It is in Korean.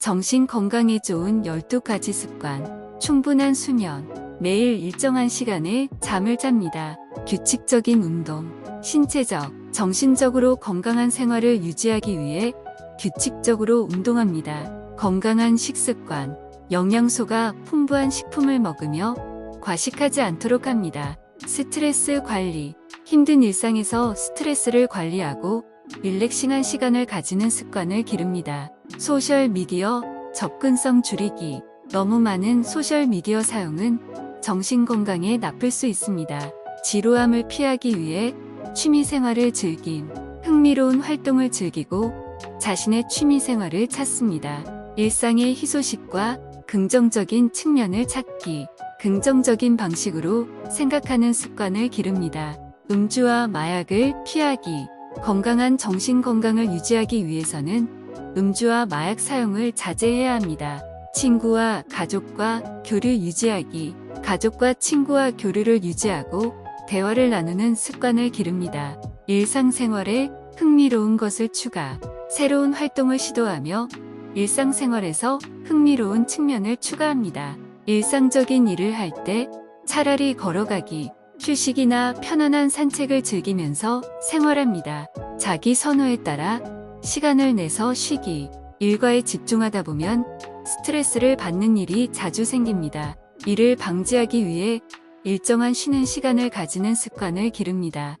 정신 건강에 좋은 12가지 습관, 충분한 수면, 매일 일정한 시간에 잠을 잡니다. 규칙적인 운동, 신체적, 정신적으로 건강한 생활을 유지하기 위해 규칙적으로 운동합니다. 건강한 식습관, 영양소가 풍부한 식품을 먹으며 과식하지 않도록 합니다. 스트레스 관리, 힘든 일상에서 스트레스를 관리하고 릴렉싱한 시간을 가지는 습관을 기릅니다. 소셜 미디어 접근성 줄이기. 너무 많은 소셜 미디어 사용은 정신 건강에 나쁠 수 있습니다. 지루함을 피하기 위해 취미 생활을 즐김, 흥미로운 활동을 즐기고 자신의 취미 생활을 찾습니다. 일상의 희소식과 긍정적인 측면을 찾기, 긍정적인 방식으로 생각하는 습관을 기릅니다. 음주와 마약을 피하기, 건강한 정신 건강을 유지하기 위해서는 음주와 마약 사용을 자제해야 합니다. 친구와 가족과 교류 유지하기, 가족과 친구와 교류를 유지하고 대화를 나누는 습관을 기릅니다. 일상생활에 흥미로운 것을 추가, 새로운 활동을 시도하며 일상생활에서 흥미로운 측면을 추가합니다. 일상적인 일을 할 때 차라리 걸어가기, 휴식이나 편안한 산책을 즐기면서 생활합니다. 자기 선호에 따라 시간을 내서 쉬기, 일과에 집중하다 보면 스트레스를 받는 일이 자주 생깁니다. 이를 방지하기 위해 일정한 쉬는 시간을 가지는 습관을 기릅니다.